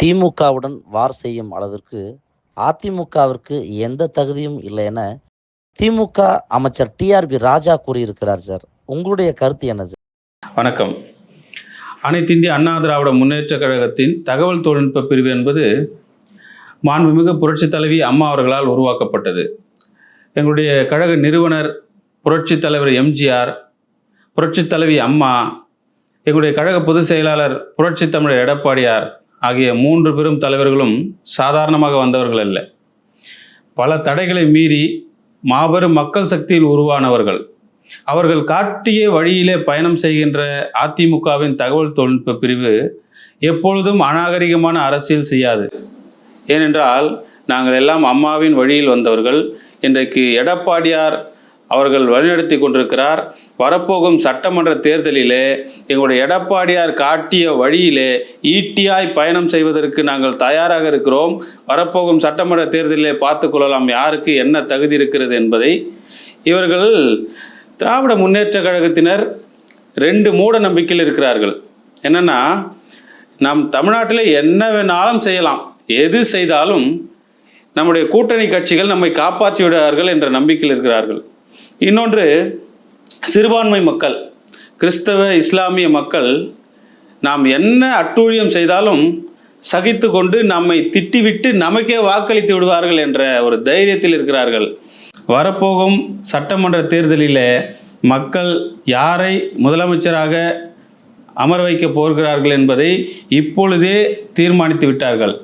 திமுகவுடன் வார் செய்யும் அளவிற்கு அதிமுகவிற்கு எந்த தகுதியும் இல்லை என திமுக அமைச்சர் டிஆர்பி ராஜா கூறியிருக்கிறார் சார். உங்களுடைய கருத்து என்ன சார்? வணக்கம். அனைத்து இந்திய அண்ணா திராவிட முன்னேற்ற கழகத்தின் தகவல் தொழில்நுட்ப பிரிவு என்பது மாண்புமிகு புரட்சி தலைவி அம்மா அவர்களால் உருவாக்கப்பட்டது. எங்களுடைய கழக நிறுவனர் புரட்சி தலைவர் எம்ஜிஆர் புரட்சித் தலைவி அம்மா எங்களுடைய கழக பொதுச் செயலாளர் புரட்சித் தமிழர் எடப்பாடியார் ஆகிய மூன்று பெரும் தலைவர்களும் சாதாரணமாக வந்தவர்கள் அல்ல. பல தடைகளை மீறி மாபெரும் மக்கள் சக்தியில் உருவானவர்கள். அவர்கள் காட்டிய வழியிலே பயணம் செய்கின்ற அதிமுகவின் தகவல் தொழில்நுட்ப பிரிவு எப்பொழுதும் அநாகரிகமான அரசியல் செய்யாது. ஏனென்றால் நாங்கள் எல்லாம் அம்மாவின் வழியில் வந்தவர்கள். இன்றைக்கு எடப்பாடியார் அவர்கள் வழிநடத்தி கொண்டிருக்கிறார். வரப்போகும் சட்டமன்ற தேர்தலிலே எங்களுடைய எடப்பாடியார் காட்டிய வழியிலே ஈட்டியாய் பயணம் செய்வதற்கு நாங்கள் தயாராக இருக்கிறோம். வரப்போகும் சட்டமன்ற தேர்தலிலே பார்த்து கொள்ளலாம் யாருக்கு என்ன தகுதி இருக்கிறது என்பதை. இவர்கள் திராவிட முன்னேற்ற கழகத்தினர் ரெண்டு மூட நம்பிக்கையில் இருக்கிறார்கள். என்னன்னா நம் தமிழ்நாட்டில் என்ன வேணாலும் செய்யலாம். எது செய்தாலும் நம்முடைய கூட்டணி கட்சிகள் நம்மை காப்பாற்றி விடுவார்கள் என்ற நம்பிக்கையில் இருக்கிறார்கள். இன்னொன்று சிறுபான்மை மக்கள் கிறிஸ்தவ இஸ்லாமிய மக்கள் நாம் என்ன அட்டூழியம் செய்தாலும் சகித்து கொண்டு நம்மை திட்டிவிட்டு நமக்கே வாக்களித்து விடுவார்கள் என்ற ஒரு தைரியத்தில் இருக்கிறார்கள். வரப்போகும் சட்டமன்ற தேர்தலில் மக்கள் யாரை முதலமைச்சராக அமர வைக்க போகிறார்கள் என்பதை இப்பொழுதே தீர்மானித்து விட்டார்கள்.